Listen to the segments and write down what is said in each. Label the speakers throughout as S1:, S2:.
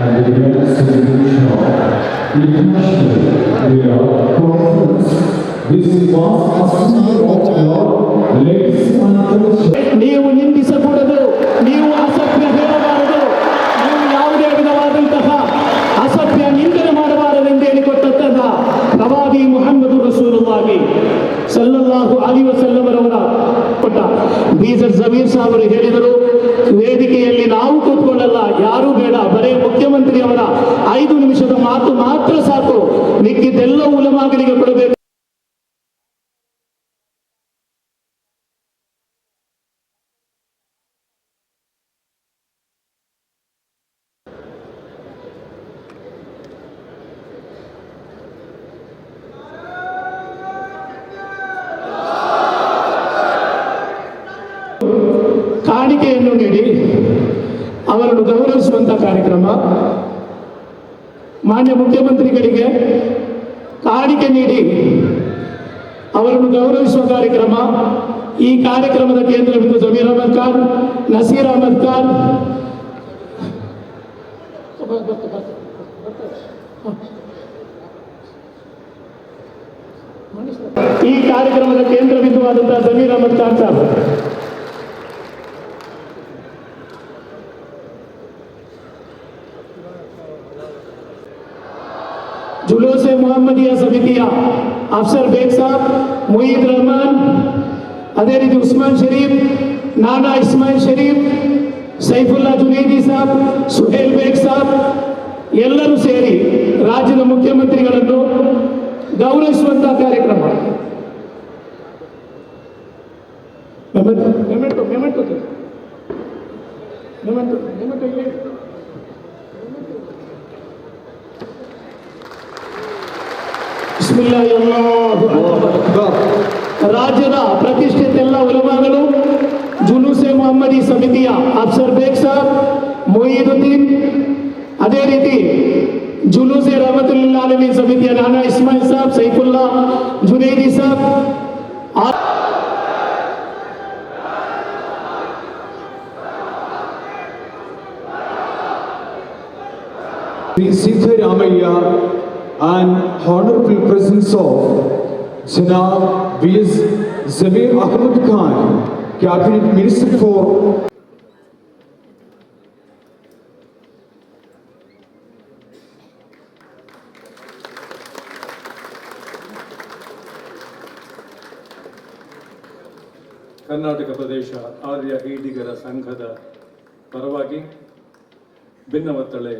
S1: and the nearest city shop. Internationally, we are conference. This was a symbol of our ladies and culture.
S2: ನೀವು ನಿಂದಿಸಕೂಡದು ನೀವು ಅಸಭ್ಯ ಹೇಳಬಾರದು ನೀವು ಯಾವುದೇ ವಿಧವಾದಂತಹ ಅಸಭ್ಯ ನಿಂದನೆ ಮಾಡಬಾರದೆಂದೇಳಿ ಕೊಟ್ಟಂತಹ ಪ್ರವಾದಿ ಮೊಹಮ್ಮದು ರಸೂಲುಲ್ಲಾಹಿ ಸಲ್ಲಲ್ಲಾಹು ಅಲಿ ವಸಲ್ಲ ಬೀಸರ್ ಜಮೀರ್ ಸಾಹೇಬರು ಹೇಳಿದರು, ವೇದಿಕೆಯಲ್ಲಿ ನಾವು ಕೂತ್ಕೊಳ್ಳಲ್ಲ ಯಾರೂ ಬೇಡ, ಬರೇ ಮುಖ್ಯಮಂತ್ರಿಯವರ ಐದು ನಿಮಿಷದ ಮಾತು ಮಾತ್ರ ಸಾಕು, ಮಿಕ್ಕಿದ್ದೆಲ್ಲ ಉಲಮಾಗಲಿಗೆ ಕೊಡಬೇಕು. ಕಾಣಿಕೆಯನ್ನು ನೀಡಿ ಅವರನ್ನು ಗೌರವಿಸುವಂಥ ಕಾರ್ಯಕ್ರಮ. ಮಾನ್ಯ ಮುಖ್ಯಮಂತ್ರಿಗಳಿಗೆ ಕಾಣಿಕೆ ನೀಡಿ ಅವರನ್ನು ಗೌರವಿಸುವ ಕಾರ್ಯಕ್ರಮ. ಈ ಕಾರ್ಯಕ್ರಮದ ಕೇಂದ್ರ ಬಿಂದು ಜಮೀರ್ ಅಹಮದ್ ಖಾನ್, ನಸೀರ್ ಅಹಮದ್ ಖಾನ್. ಈ ಕಾರ್ಯಕ್ರಮದ ಕೇಂದ್ರ ಬಿಂದುವಾದಂತಹ ಜಮೀರ್ ಅಹಮದ್ ಖಾನ್ ಸಾಹೇಬ್ जुलूस मोहम्मदिया समितिया अफसर बेग साहब मुईद रहमान ಅದೇ ರೀತಿ ಉಸ್ಮಾನ್ ಶರೀಫ್ ನಾನಾ ಇಸ್ಮಾಯಿಲ್ ಶರೀಫ್ ಸೈಫುಲ್ಲಾ ಜುನೈದಿ ಸಾಬ್ ಸುಹೇಲ್ ಬೇಗ್ ಸಾಬ್ ಎಲ್ಲರೂ ಸೇರಿ ರಾಜ್ಯದ ಮುಖ್ಯಮಂತ್ರಿಗಳನ್ನು ಗೌರವಿಸುವಂತಹ ಕಾರ್ಯಕ್ರಮ ಮೆಮೆಂಟೊ ಮೆಮೆಂಟೊ ಮೆಮೆಂಟೊ ಮೆಮೆಂಟೊ ರಾಜ್ಯದ ಪ್ರತಿಷ್ಠಿತ ಎಲ್ಲ ಉಲಮಾಗಳು ಜುಲೂಸೆ ಮೊಹಮ್ಮದಿ ಸಮಿತಿಯ ಅಫ್ಸರ್ ಬೇಗ್ ಸಾಬ್, ಮೊಯೀದುದ್ದೀನ್, ಅದೇ ರೀತಿ ಜುಲೂಸೆ ರಹಮತುಲ್ಲಾ ಅಲಮಿ ಸಮಿತಿಯ ನಾನಾ Ismail Sab, Saifulla ಜುನೇದಿ Sab
S1: Siddaramaiah and honorable presence of Janab B.S. Zamir Ahmed Khan, Cabinet Minister for
S3: Karnataka ಪ್ರದೇಶ ಆರ್ಯ ಈಡಿಗರ ಸಂಘದ ಪರವಾಗಿ ಭಿನ್ನವತ್ತಳೆ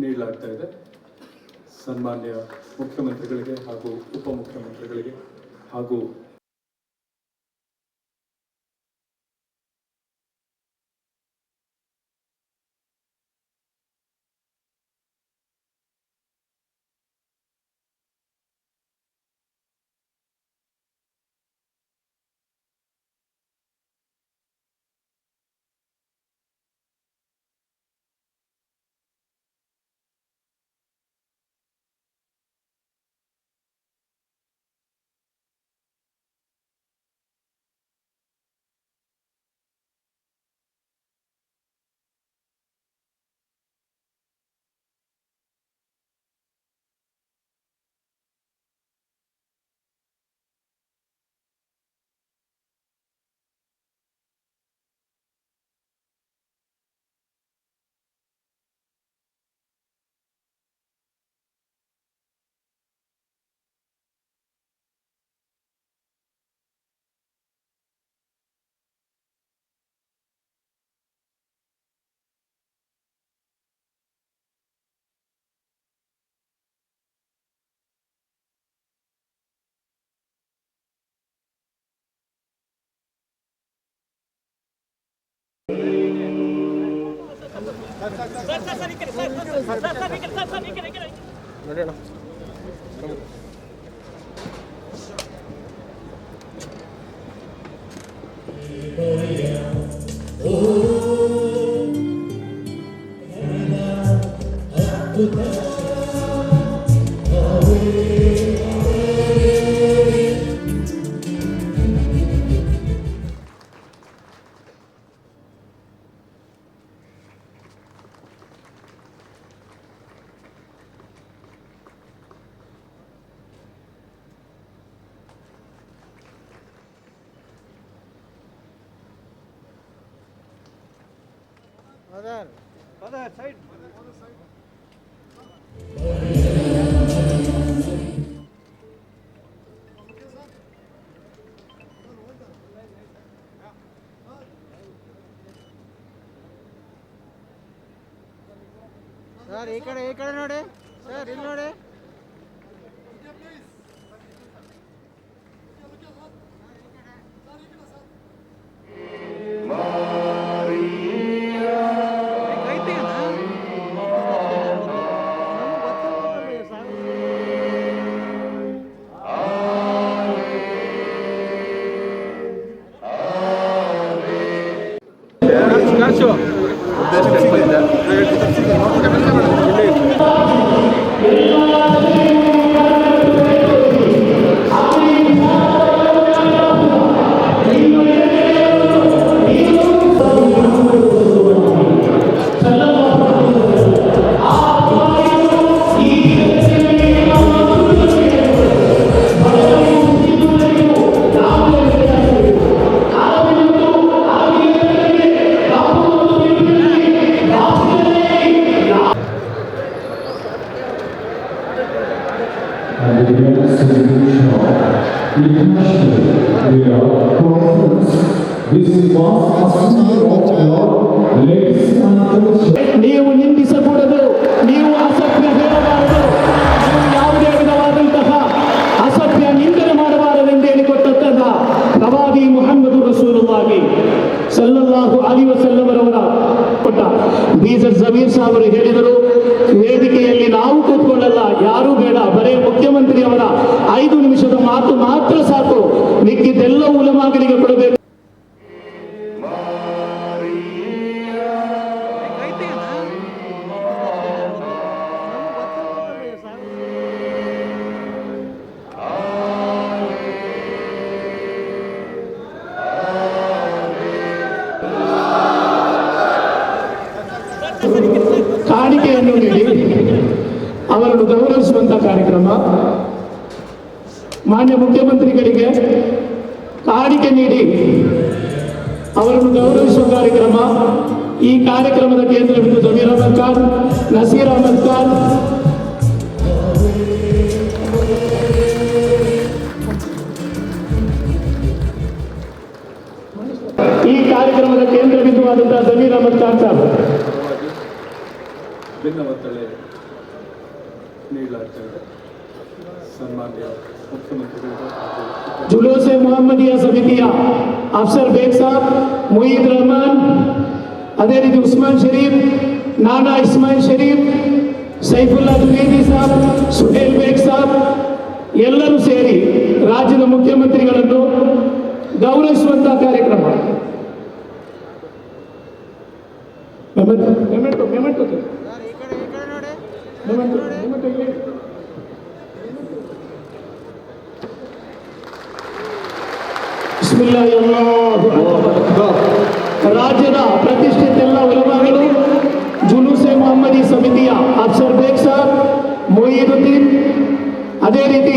S3: ನೀಡಲಾಗ್ತಾ ಇದೆ ಸನ್ಮಾನ್ಯ ಮುಖ್ಯಮಂತ್ರಿಗಳಿಗೆ ಹಾಗೂ ಉಪಮುಖ್ಯಮಂತ್ರಿಗಳಿಗೆ ಹಾಗೂ Oh,
S4: ಸರ್ ಈ ಕಡೆ ಈ ಕಡೆ ನೋಡಿ. ಸರ್ ಇಲ್ಲಿ ನೋಡಿ.
S1: все. International of Conference. This was a of your ladies and gentlemen.
S2: ನೀವು ನಿಂದಿಸಕೂಡದು, ನೀವು ಅಸಭ್ಯ ಹೇಳಬಾರದು ನೀವು ಯಾವುದೇ ವಿಧವಾದಂತಹ ಅಸಭ್ಯ ನಿಂದನೆ ಮಾಡಬಾರದೆಂದು ಹೇಳಿಕೊಟ್ಟಂತಹ ಪ್ರವಾದಿ ಮೊಹಮ್ಮದ್ ರಸೂಲುಲ್ಲಾಹಿ ಸಲ್ಲಲ್ಲಾಹು ಅಲಿ ವಸಲ್ಲಮರವರ ಕೊಟ್ಟ ಬೀಸರ್ ಜಮೀರ್ ಸಾಹಬರು ಹೇಳಿದರು, ವೇದಿಕೆಯಲ್ಲಿ ನಾವು ಕೂತ್ಕೊಳ್ಳಲ್ಲ ಯಾರೂ ಬೇಡ, ಬರೇ ಮುಖ್ಯಮಂತ್ರಿಯವರ ಐದು ನಿಮಿಷದ ಮಾತು ಮಾತ್ರ ಸಾಕು. ಮಿಕ್ಕಿದ್ದೆಲ್ಲ ಉಲಮಾಗಲಿಗೆ ಕೊಡಬೇಕು. ಕಾಣಿಕೆಯನ್ನು ನೀಡಿ. ಅವರನ್ನು ಗೌರವಿಸುವಂತ ಕಾರ್ಯಕ್ರಮ. ಮಾನ್ಯ ಮುಖ್ಯಮಂತ್ರಿಗಳಿಗೆ ಕಾಣಿಕೆ ನೀಡಿ ಅವರನ್ನು ಗೌರವಿಸುವ ಕಾರ್ಯಕ್ರಮ. ಈ ಕಾರ್ಯಕ್ರಮದ ಕೇಂದ್ರ ಬಿಂದು ಜಮೀರ್ ಅಹಮದ್ ಖಾನ್, ನಸೀರ್ ಅಹಮದ್ ಖಾನ್. ಈ ಕಾರ್ಯಕ್ರಮದ ಕೇಂದ್ರ ಬಿಂದುವಾದಂತಹ ಜಮೀರ್ ಅಹಮದ್ ಖಾನ್
S3: ನೀಡಲಾಗ್ತಾ ಸನ್ಮಾನ್ಯ
S2: जुलूस मोहम्मदिया समितिया अफसर बेग साहब मुईद रहमान ಅದೇ ರೀತಿ ಉಸ್ಮಾನ್ ಶರೀಫ್ ನಾನಾ ಇಸ್ಮಾಯಿಲ್ ಶರೀಫ್ ಸೈಫುಲ್ಲಾ ದ್ವಿವೇದಿ ಸಾಬ್ ಸುಹೇಲ್ ಬೇಗ್ ಸಾಬ್ ಎಲ್ಲರೂ ಸೇರಿ ರಾಜ್ಯದ ಮುಖ್ಯಮಂತ್ರಿಗಳನ್ನು ಗೌರವಿಸುವಂತಹ ಕಾರ್ಯಕ್ರಮ ರಾಜ್ಯದ ಪ್ರತಿಷ್ಠಿತ ಎಲ್ಲ ಉಲಮಾಗಳು ಜುಲೂಸೆ ಮೊಹಮ್ಮದಿ ಸಮಿತಿಯ ಅಫ್ಸರ್ ಬೇಗ್ ಸರ್ ಮೊಯ್ಯುದ್ದೀನ್ ಅದೇ ರೀತಿ